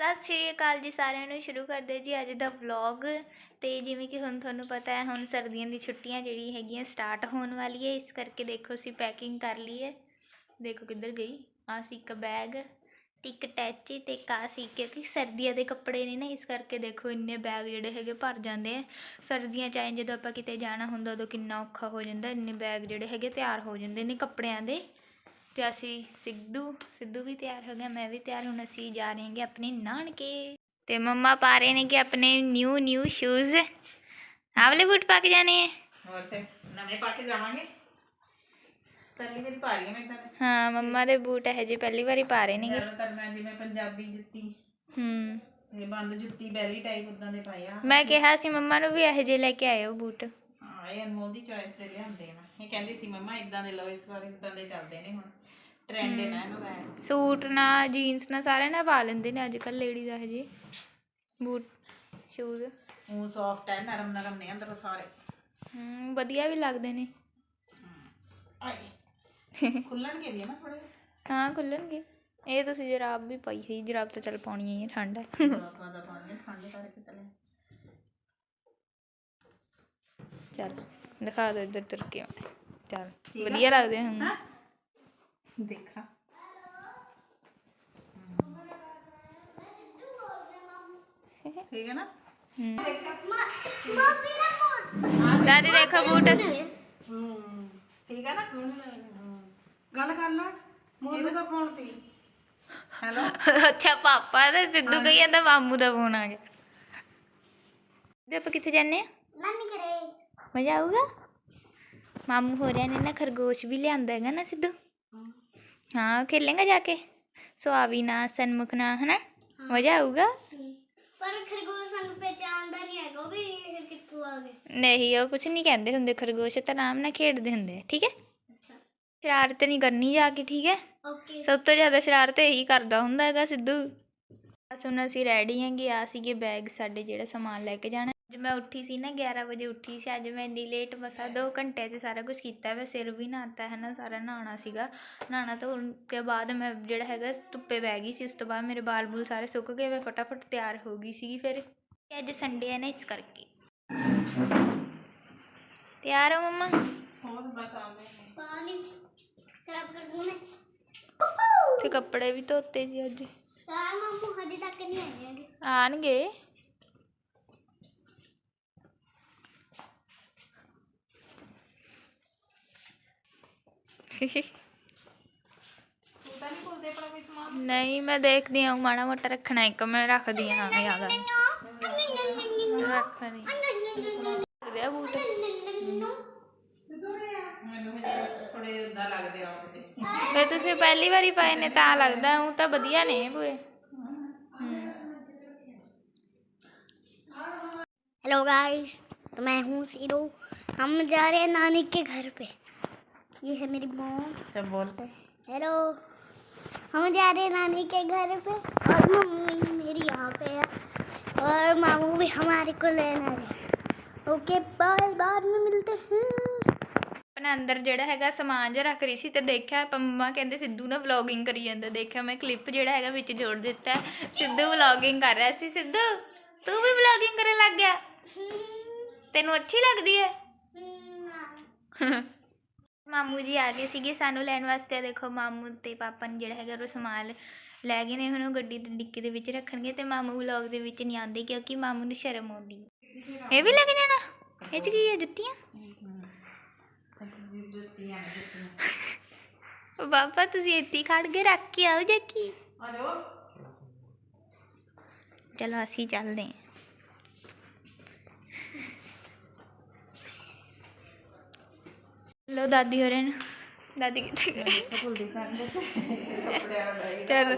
ਸਤਿ ਸ਼੍ਰੀ ਅਕਾਲ ਜੀ ਸਾਰਿਆਂ ਨੂੰ, ਸ਼ੁਰੂ ਕਰਦੇ ਜੀ ਅੱਜ ਦਾ ਵਲੌਗ ਤੇ ਜਿਵੇਂ ਕਿ ਹੁਣ ਤੁਹਾਨੂੰ ਪਤਾ ਹੈ, ਹੁਣ ਸਰਦੀਆਂ ਦੀ ਛੁੱਟੀਆਂ ਜਿਹੜੀ ਹੈਗੀਆਂ ਸਟਾਰਟ ਹੋਣ ਵਾਲੀ ਹੈ ਇਸ ਕਰਕੇ ਦੇਖੋ ਅਸੀਂ ਪੈਕਿੰਗ ਕਰ ਲਈ ਹੈ। ਦੇਖੋ ਕਿੱਧਰ ਗਈ, ਆਹ ਸੀ ਇੱਕ ਬੈਗ ਤੇ ਇੱਕ ਟੈਚੀ ਤੇ ਇੱਕ ਆਹ ਸੀ, ਕਿਉਂਕਿ ਸਰਦੀਆਂ ਦੇ ਕੱਪੜੇ ਨੇ ਨਾ, ਇਸ ਕਰਕੇ ਦੇਖੋ ਇੰਨੇ ਬੈਗ ਜਿਹੜੇ ਹੈਗੇ ਭਰ ਜਾਂਦੇ ਆ। ਸਰਦੀਆਂ ਚ ਆਏ ਜਦੋਂ ਆਪਾਂ ਕਿਤੇ ਜਾਣਾ ਹੁੰਦਾ, ਉਦੋਂ ਕਿੰਨਾ ਔਖਾ ਹੋ ਜਾਂਦਾ, ਇੰਨੇ ਬੈਗ ਜਿਹੜੇ ਹੈਗੇ ਤਿਆਰ ਹੋ ਜਾਂਦੇ ਨੇ ਕੱਪੜਿਆਂ ਦੇ। ਤੇ ਅਸੀਂ ਸਿੱਧੂ ਸਿੱਧੂ ਵੀ ਤਿਆਰ ਹੋ ਗਿਆ ਮੈਂ ਵੀ ਤਿਆਰ ਹੁਣ ਅਸੀਂ ਜਾ ਰਹੇ ਹਾਂਗੇ ਆਪਣੇ ਨਾਨਕੇ। ਤੇ ਮੰਮਾ ਪਾ ਰਹੇ ਨੇ ਕਿ ਆਪਣੇ ਨਿਊ ਨਿਊ ਸ਼ੂਜ਼ ਆਵਲੇ ਬੂਟ ਪਾ ਕੇ ਜਾਣੇ ਹੈ ਹੋਰ ਫਿਰ ਨਵੇਂ ਪਾ ਕੇ ਜਾਵਾਂਗੇ? ਪਹਿਲੀ ਵਾਰੀ ਪਾ ਰਹੀ ਹਾਂ ਮੈਂ ਤਾਂ। ਹਾਂ ਮੰਮਾ ਦੇ ਬੂਟ ਇਹ ਜੇ ਪਹਿਲੀ ਵਾਰੀ ਪਾ ਰਹੇ ਨੇਗੇ। ਜ਼ਿਆਦਾਤਰ ਮੈਂ ਜਿਵੇਂ ਪੰਜਾਬੀ ਜੁੱਤੀ ਹੂੰ। ਤੇ ਬੰਦ ਜੁੱਤੀ ਬੈਲੀ ਟਾਈਪ ਉਦਾਂ ਦੇ ਪਾਏ ਆ। ਮੈਂ ਕਿਹਾ ਸੀ ਮੰਮਾ ਨੂੰ ਵੀ ਇਹੋ ਜਿਹੇ ਲੈ ਕੇ ਆਇਓ ਬੂਟ। ਹਾਂ ਇਹ ਅਨਮੋਲ ਦੀ ਚੋਇਸ ਤੇ ਲਿਆਂਦੇ ਮੈਂ ਇਹ ਕਹਿੰਦੀ ਸੀ ਮੰਮਾ ਇਦਾਂ ਦੇ ਲਓ ਇਸ ਵਾਰ ਇਦਾਂ ਦੇ ਚੱਲਦੇ ਨੇ ਹੁਣ। ਟ੍ਰੈਂਡ ਹੈ ਨਾ ਇਹਨਾਂ ਦਾ ਸੂਟ ਨਾ ਜੀਨਸ ਨਾ ਸਾਰੇ ਨਾ ਪਾ ਲੈਂਦੇ ਨੇ ਅੱਜ ਕੱਲ ਲੇਡੀਜ਼ ਇਹੋ ਜਿਹੇ। ਬੂਟ ਸ਼ੂਜ਼ ਉਹ ਸੌਫਟ ਹੈ ਨਰਮ ਨਰਮ ਨੇ ਅੰਦਰੋਂ ਸਾਰੇ। ਹੂੰ ਵਧੀਆ ਵੀ ਲੱਗਦੇ ਨੇ। ਆਏ। ਖੁੱਲਣਗੇ ਵੀ ਨਾ ਥੋੜੇ ਹਾਂ ਖੁੱਲਣਗੇ। ਇਹ ਤੁਸੀਂ ਜਰਾਬ ਵੀ ਪਾਈ ਸੀ ਜਰਾਬ ਤਾਂ ਚੱਲ ਪਾਉਣੀ ਹੀ ਠੰਡ ਹੈ। ਆਪਾਂ ਦਾ ਪਾਣੀ ਠੰਡ ਕਰਕੇ ਤਲੇ ਚੱਲ ਦਿਖਾ ਦੋ ਇੱਧਰ ਤੁਰ ਕੇ। ਚੱਲ ਵਧੀਆ ਲੱਗਦੇ ਹੁਣ ਦਾਦੀ ਦੇਖੋ। ਬੂਟ ਹੂੰ ਠੀਕ ਹੈ ਨਾ ਗੱਲ ਕਰ ਲੈ ਮੋਨੂ ਦਾ ਫੋਨ ਤੇ। ਹੈਲੋ। ਅੱਛਾ ਪਾਪਾ ਦਾ ਸਿੱਧੂ ਕਹੀ ਜਾਂਦਾ ਮਾਮੂ ਦਾ ਫੋਨ ਆ ਗਿਆ। ਤੇ ਆਪਾਂ ਕਿੱਥੇ ਜਾਂਦੇ ਆ? ਨਾਨੀ ਕਰੇ ਮਜ਼ਾ ਆਊਗਾ? ਮਾਮੂ ਹੋ ਰਿਆ ਨੇ ਨਾ ਖਰਗੋਸ਼ ਵੀ ਲਿਆਂਦਾ ਹੈਗਾ ਨਾ ਸਿੱਧੂ। ਹਾਂ ਖੇਲੇਗਾ ਜਾ ਕੇ? ਸੁਆਵੀ ਨਾ ਸਨਮੁਖ ਨਾ ਹਨਾ? ਮਜ਼ਾ ਆਊਗਾ? ਪਰ ਖਰਗੋਸ਼ ਸਾਨੂੰ ਪਹਿਚਾਨਦਾ ਨਹੀਂ ਹੈਗਾ ਉਹ ਵੀ ਇਹ ਕਿੱਥੋਂ ਆ ਗਏ। ਨਹੀਂ ਉਹ ਕੁਝ ਨਹੀਂ ਕਹਿੰਦੇ ਹੁੰਦੇ ਖਰਗੋਸ਼ ਤਾਂ ਆਰਾਮ ਨਾਲ ਖੇਡਦੇ ਹੁੰਦੇ ਠੀਕ ਹੈ? ਸ਼ਰਾਰਤ ਨਹੀਂ ਕਰਨੀ ਜਾ ਕੇ ਠੀਕ ਹੈ? ਓਕੇ। ਸਭ ਤੋਂ ਜ਼ਿਆਦਾ ਸ਼ਰਾਰਤ ਇਹੀ ਕਰਦਾ ਹੁੰਦਾ ਹੈਗਾ ਸਿੱਧੂ। ਬਸ ਹੁਣ ਅਸੀਂ ਰੈਡੀ ਹੈਗੇ ਆ ਸੀਗੇ ਬੈਗ ਸਾਡੇ ਜਿਹੜਾ ਸਮਾਨ ਲੈ ਕੇ ਜਾਣਾ। ਅੱਜ ਮੈਂ ਉੱਠੀ ਸੀ ਨਾ 11 ਵਜੇ ਉੱਠੀ ਸੀ ਅੱਜ ਮੈਂ ਇੰਨੀ ਲੇਟ ਬਸਾ 2 ਘੰਟੇ 'ਚ ਸਾਰਾ ਕੁਝ ਕੀਤਾ ਮੈਂ ਸਿਰ ਵੀ ਨਹਾਤਾ ਹੈ ਨਾ ਸਾਰਾ ਨਹਾਉਣਾ ਸੀਗਾ ਨਹਾਉਣਾ ਧੋਣ ਕੇ ਬਾਅਦ ਮੈਂ ਜਿਹੜਾ ਹੈਗਾ ਧੁੱਪੇ ਬਹਿ ਗਈ ਸੀ ਉਸ ਤੋਂ ਬਾਅਦ ਮੇਰੇ ਬਾਲ ਬੂਲ ਸਾਰੇ ਸੁੱਕ ਗਏ ਮੈਂ ਫਟਾਫਟ ਤਿਆਰ ਹੋ ਗਈ ਸੀਗੀ ਫਿਰ ਤੇ ਅੱਜ ਸੰਡੇ ਹੈ ਨਾ ਇਸ ਕਰਕੇ ਤਿਆਰ ਹੋ ਮੰਮਾ ਹੋਰ ਬਸ ਆਉਂਦੇ ਪਾਣੀ ਖਰਾਬ ਕਰ ਦੂੰ ਮੈਂ ਤੇ ਕੱਪੜੇ ਵੀ ਧੋਤੇ ਸੀ ਅੱਜ ਯਾਰ ਮਾਮੂ ਹਜੇ ਤੱਕ ਨਹੀਂ ਆਏ ਹੈਗੇ ਆਣਗੇ ਇੱਕ ਮੈਂ ਰੱਖਦੀ ਹਾਂ ਹਾਂ ਯਾਦ ਆ ਗਿਆ। ਰੱਖਣੀ ਲਿਆ ਬੂਟ ਮੈਨੂੰ ਹਜੇ ਥੋੜੇ ਉਦਾਂ ਲੱਗਦੇ ਆ ਉਹਦੇ ਫੇ ਤੁਸੀਂ ਪਹਿਲੀ ਵਾਰੀ ਪਾਏ ਨੇ ਤਾਂ ਲੱਗਦਾ ਉਹ ਤਾਂ ਵਧੀਆ ਨੇ ਪੂਰੇ हेलो गाइस तो मैं हूँ सीरो हम जा रहे हैं नानी के घर पे ये है मेरी मॉम ਚੱਲ ਬੋਲ ਪੇ हेलो हम जा रहे हैं नानी के घर पे और मम्मी मेरी यहाँ पे है और मामू भी हमारे को लेने आ रहे हैं ओके बाय बाद में मिलते हैं ਆਪਣਾ ਅੰਦਰ ਜਿਹੜਾ ਹੈਗਾ ਸਮਾਨ ਜਿਹਾ ਰੱਖ ਰਹੀ ਸੀ ਤੇ ਦੇਖਿਆ ਪੰਮਾ ਕਹਿੰਦੇ ਸਿੱਧੂ ਨਾ ਵਲੌਗਿੰਗ ਕਰੀ ਜਾਂਦਾ ਦੇਖਿਆ ਮੈਂ ਕਲਿੱਪ ਜਿਹੜਾ ਹੈਗਾ ਵਿੱਚ ਜੋੜ ਦਿੱਤਾ ਹੈ। ਸਿੱਧੂ ਵਲੌਗਿੰਗ ਕਰ ਰਿਹਾ ਸੀ ਸਿੱਧੂ ਤੂੰ ਵੀ ਵਲੌਗਿੰਗ ਕਰਨ ਲੱਗ ਗਿਆ ਤੈਨੂੰ ਅੱਛੀ ਲੱਗਦੀ ਹੈ ਮਾਮੂ ਜੀ ਆ ਗਏ ਸੀਗੇ ਸਾਨੂੰ ਲੈਣ ਵਾਸਤੇ। ਦੇਖੋ ਮਾਮੂ ਤੇ ਪਾਪਾ ਨੇ ਜਿਹੜਾ ਹੈਗਾ ਉਹ ਸਮਾਨ ਲੈ ਗਏ ਨੇ ਹੁਣ ਉਹ ਗੱਡੀ ਦੀ ਡਿੱਕੀ ਦੇ ਵਿੱਚ ਰੱਖਣਗੇ ਤੇ ਮਾਮੂ ਵਲੌਗ ਦੇ ਵਿੱਚ ਨਹੀਂ ਆਉਂਦੇ ਕਿਉਂਕਿ ਮਾਮੂ ਨੂੰ ਸ਼ਰਮ ਆਉਂਦੀ ਹੈ। ਇਹ ਵੀ ਲੈ ਕੇ ਜਾਣਾ? ਇਹ ਚ ਕੀ ਹੈ ਜੁੱਤੀਆਂ? ਬਾਬਾ ਤੁਸੀਂ ਇੱਥੇ ਹੀ ਖੜ ਕੇ ਰੱਖ ਕੇ ਆਓ ਜੱਕੀ ਚਲੋ ਅਸੀਂ ਚੱਲਦੇ ਹਾਂ। ਲੋ ਦਾਦੀ ਹੋ ਰਹੇ ਨੇ ਦਾਦੀ ਕਿੱਥੇ ਗਈ ਭੁੱਲਦੀ ਕਰਦੇ ਕੱਪੜੇ ਵਾਲਾ ਬੈਗ ਚਲ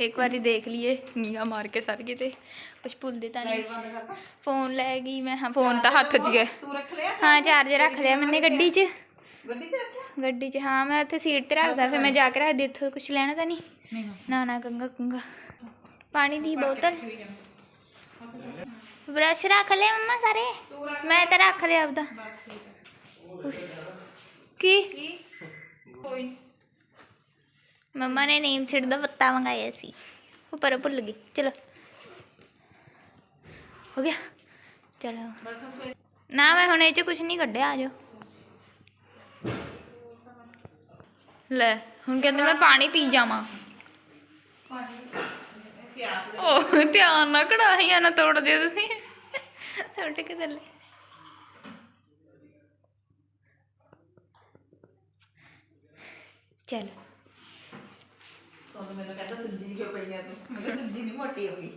ਇੱਕ ਵਾਰੀ ਦੇਖ ਲਈਏ ਨੀਗਾ ਮਾਰ ਕੇ ਸਰ ਕਿਤੇ ਕੁਝ ਭੁੱਲਦੇ ਤਾਂ ਨਹੀਂ ਬੰਦ ਕਰਤਾ ਫੋਨ ਲੈ ਗਈ ਮੈਂ ਹਾਂ ਫੋਨ ਤਾਂ ਹੱਥ 'ਚ ਗਿਆ ਤੂੰ ਰੱਖ ਲਿਆ ਹਾਂ ਚਾਰਜਰ ਰੱਖ ਲਿਆ ਮੈਨੇ ਗੱਡੀ 'ਚ ਗੱਡੀ 'ਚ ਰੱਖਿਆ ਗੱਡੀ 'ਚ ਹਾਂ ਮੈਂ ਉੱਥੇ ਸੀਟ ਤੇ ਰੱਖਦਾ ਫਿਰ ਮੈਂ ਜਾ ਕੇ ਰੱਖਦੀ ਇੱਥੋਂ ਕੁਝ ਲੈਣਾ ਤਾਂ ਨਹੀਂ ਨਹੀਂ ਨਾ ਨਾ ਕੀ? ਕੋਈ। ਮੰਮਾ ਨੇ ਨੇਮ ਸਿਰ ਦਾ ਪੱਤਾ ਮੰਗਾਇਆ ਸੀ। ਉਹ ਪਰ ਭੁੱਲ ਗਈ। ਚਲੋ। ਹੋ ਗਿਆ। ਚਲੋ। ਬਸ ਫਿਰ ਨਾ ਮੈਂ ਹੁਣ ਇਹ ਚ ਕੁਝ ਨਹੀਂ ਕੱਢਿਆ ਆ ਜਾਓ ਲੈ ਹੁਣ ਕਹਿੰਦੇ ਮੈਂ ਪਾਣੀ ਪੀ ਜਾਵਾਂ। ਪਿਆਸ ਉਹ ਧਿਆਨ ਨਾਲ ਕੜਾਹੀਆਂ ਨਾ ਤੋੜ ਦਿਓ ਤੁਸੀਂ। ਸੁੱਟ ਕੇ ਥੱਲੇ। ਚਲ ਤੁਹਾਨੂੰ ਮੈਨੂੰ ਕਹਿੰਦਾ ਸੁੱਜੀ ਕਿਉਂ ਪਈਆਂ ਤੂੰ ਮੈਂ ਕਿਹਾ ਸੁੱਜੀ ਨਹੀਂ ਮੋਟੀ ਹੋ ਗਈ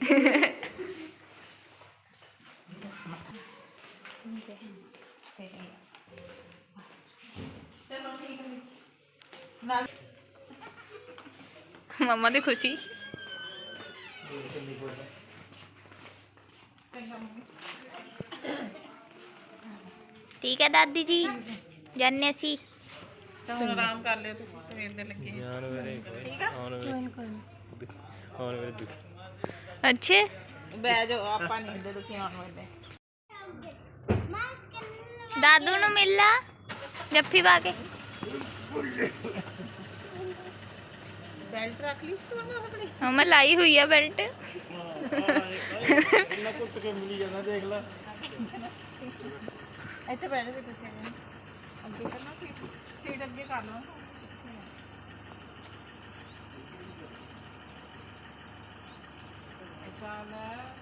ਚਲੋ ਠੀਕ ਹੈ ਨਾ ਮੰਮਾ ਦੀ ਖੁਸ਼ੀ ਠੀਕ ਹੈ ਦਾਦੀ ਜੀ ਜਾਨੇ ਅਸੀਂ ਤਾਂ ਹੁਣ ਆਰਾਮ ਕਰ ਲਿਓ ਤੁਸੀਂ ਸਵੇਰ ਦੇ ਲੱਗੇ ਆਉਣ ਵੇਲੇ ਠੀਕ ਆ? ਆਉਣ ਵੇਲੇ ਆਉਣ ਵੇਲੇ ਦੁੱਖ। ਅੱਛੇ? ਬਹਿ ਜਾਓ ਆਪਾਂ ਨਹੀਂ ਦੇ ਦੁਖੀ ਆਉਣ ਵਾਲੇ। ਦਾਦੂ ਨੂੰ ਮਿਲ ਜੱਫੀ ਪਾ ਕੇ। ਬੈਲਟ ਰੱਖ ਲਈ ਸੀ ਤੂੰ ਨਾ ਆਪਣੀ ਮੰਮਾ ਲਾਈ ਹੋਈ ਆ ਬੈਲਟ। ਇੰਨਾ ਕੁੱਟ ਕੇ ਮਿਲੀ ਜਾਂਦਾ ਦੇਖ ਲੈ। ਇੱਥੇ ਫਿਰ ਤੁਸੀਂ। ਅੱਗੇ ਕਰਨਾ ਸੀਟ ਸੀਟ ਅੱਗੇ ਕਰ ਲਓ। ਚੱਲ।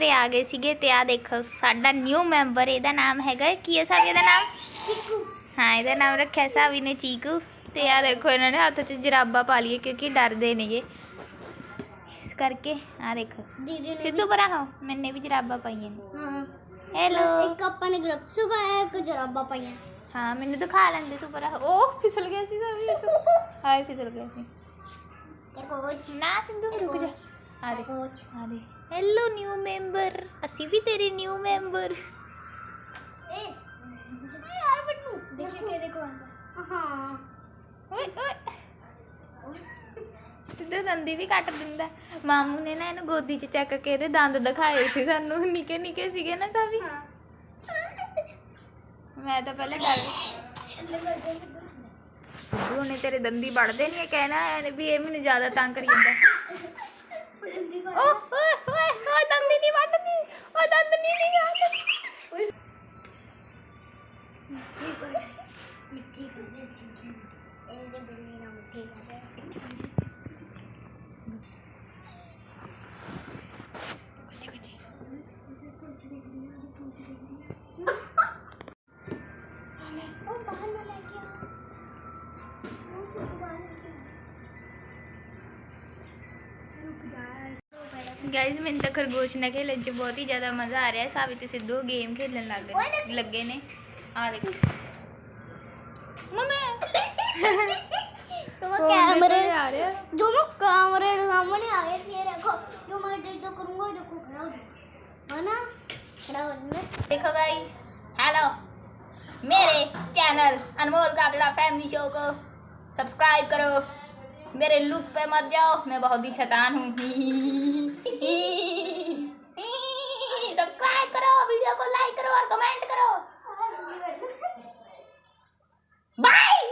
ਘਰੇ ਆ ਗਏ ਸੀਗੇ ਤੇ ਆ ਦੇਖੋ ਸਾਡਾ ਨਿਊ ਮੈਂਬਰ ਇਹਦਾ ਨਾਮ ਹੈਗਾ ਕੀ ਹੈ ਸਾਹਿਬ ਇਹਦਾ ਨਾਮ ਚੀਕੂ ਹਾਂ ਇਹਦਾ ਨਾਮ ਰੱਖਿਆ ਸਾਹਿਬ ਨੇ ਚੀਕੂ ਤੇ ਆ ਦੇਖੋ ਇਹਨਾਂ ਨੇ ਹੱਥ 'ਚ ਜਰਾਬਾ ਪਾ ਲਈਏ ਕਿਉਂਕਿ ਡਰਦੇ ਨੇਗੇ ਇਸ ਕਰਕੇ ਆ ਦੇਖੋ ਸਿੱਧੂ ਪਰਾਂ ਹੋ ਮੈਨੇ ਵੀ ਜਰਾਬਾ ਪਾਈਆਂ ਨੇ ਹਾਂ ਹੈਲੋ ਇੱਕ ਆਪਾਂ ਨੇ ਗਰੁੱਪ ਸੁਭਾ ਇੱਕ ਜਰਾਬਾ ਪਾਈਆਂ ਹਾਂ ਮੈਨੂੰ ਦਿਖਾ ਲੈਂਦੇ ਤੂੰ ਪਰ ਉਹ ਫਿਸਲ ਗਿਆ ਸੀ ਸਭੀ ਤੂੰ ਹਾਏ ਫਿਸਲ ਗਿਆ ਸੀ ਕੋਚ ਨਾ ਸਿੰਧੂ ਰੁਕ ਜਾ ਆ ਦੇ ਕੋਚ ਆ ਦੇ ਹੈਲੋ ਨਿਊ ਮੈਂਬਰ ਅਸੀਂ ਵੀ ਤੇਰੇ ਨਿਊ ਮੈਂਬਰ ਏ ਦੰਦੀ ਵੀ ਕੱਟ ਦਿੰਦਾ। ਮਾਮੂ ਨੇ ਨਾ ਇਹਨੂੰ ਗੋਦੀ 'ਚ ਚੱਕ ਕੇ ਇਹਦੇ ਦੰਦ ਦਿਖਾਏ ਸੀ ਸਾਨੂੰ। ਨਿੱਕੇ ਨਿੱਕੇ ਸੀਗੇ ਨਾ ਸਾਵੀ ਮੈਂ ਤਾਂ ਪਹਿਲਾਂ ਡਰ ਸਿੱਧੂ ਨੇ ਤੇਰੇ ਦੰਦੀ ਵੜਦੇ ਨਹੀਂ ਇਹ ਕਹਿਣਾ ਵੀ ਇਹ ਮੈਨੂੰ ਜ਼ਿਆਦਾ ਤੰਗ ਕਰੀ ਜਾਂਦਾ। ਉਹ ਦੰਦੀ ਨਹੀਂ ਵੱਢਦੀ ਓ ਦੰਦ ਨਹੀਂ ਨਿਕਾਲ गाइस मैं तो खरगोश ने खेल जो बहुत ही ज़्यादा मज़ा आ रहा है साबित से दो गेम खेलने लग गए लगे ने आ देखो तो वो कैमरे आ रहे हैं जो मैं कैमरे सामने आ गए ये देखो जो मैं जो करूँगा देखो खड़ा हो है ना खड़ा हो देखो गाइस हेलो मेरे channel Anmol Kabla family show को सब्सक्राइब करो मेरे लुक पे मत जाओ मैं बहुत ही शैतान हूँ सब्सक्राइब करो वीडियो को लाइक करो और कमेंट करो ਬਾਏ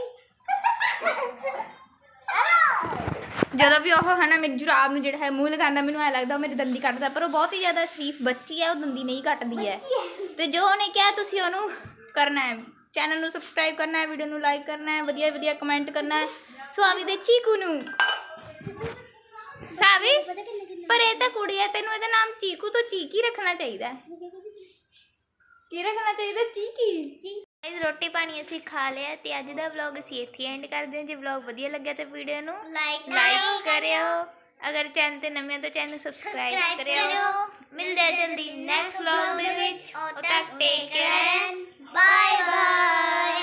ਜਦੋਂ ਵੀ ਉਹ ਹੈ ਨਾ ਮੇਰੀ ਜੁਰਾਬ ਨੂੰ ਜਿਹੜਾ ਹੈ ਮੂੰਹ ਲਗਾਉਂਦਾ ਮੈਨੂੰ ਐ ਲੱਗਦਾ ਉਹ ਮੇਰੀ ਦੰਦੀ ਕੱਟਦਾ ਪਰ ਉਹ ਬਹੁਤ ਹੀ ਜ਼ਿਆਦਾ ਸ਼ਰੀਫ ਬੱਚੀ ਹੈ ਉਹ ਦੰਦੀ ਨਹੀਂ ਕੱਟਦੀ ਹੈ ਤੇ ਜੋ ਉਹਨੇ ਕਿਹਾ ਤੁਸੀਂ ਉਹਨੂੰ ਕਰਨਾ ਹੈ ਚੈਨਲ ਨੂੰ ਸਬਸਕ੍ਰਾਈਬ ਕਰਨਾ ਹੈ ਵੀਡੀਓ ਨੂੰ ਲਾਈਕ ਕਰਨਾ ਹੈ ਵਧੀਆ ਵਧੀਆ ਕਮੈਂਟ ਕਰਨਾ ਹੈ। ਸੁਆਮੀ ਦੇ ਚੀਕੂ ਨੂੰ। ਸਾਵੀ ਪਰ ਇਹ ਤਾਂ ਕੁੜੀ ਹੈ ਤੈਨੂੰ ਇਹਦਾ ਨਾਮ ਚੀਕੂ ਤੋਂ ਚੀਕੀ ਰੱਖਣਾ ਚਾਹੀਦਾ ਹੈ। ਕੀ ਰੱਖਣਾ ਚਾਹੀਦਾ ਚੀਕੀ ਗਾਇਸ ਰੋਟੀ ਪਾਣੀ ਅਸੀਂ ਖਾ ਲਿਆ ਤੇ ਅੱਜ ਦਾ ਵਲੌਗ ਅਸੀਂ ਇੱਥੇ ਐਂਡ ਕਰਦੇ ਹਾਂ। ਜੇ ਵਲੌਗ ਵਧੀਆ ਲੱਗਿਆ ਤਾਂ ਵੀਡੀਓ ਨੂੰ ਲਾਈਕ ਲਾਈਕ ਕਰਿਓ। ਅਗਰ ਚੈਨਲ ਤੇ ਨਵੇਂ ਹੋ ਤਾਂ ਚੈਨਲ ਨੂੰ ਸਬਸਕ੍ਰਾਈਬ Subscribe ਕਰਿਓ। ਕਰਿਓ। ਮਿਲਦੇ ਹਾਂ ਜਲਦੀ ਨੈਕਸਟ ਵਲੌਗ ਦੇ ਵਿੱਚ। ਉਦੋਂ ਤੱਕ ਟੇਕ ਕੇਅਰ Bye bye.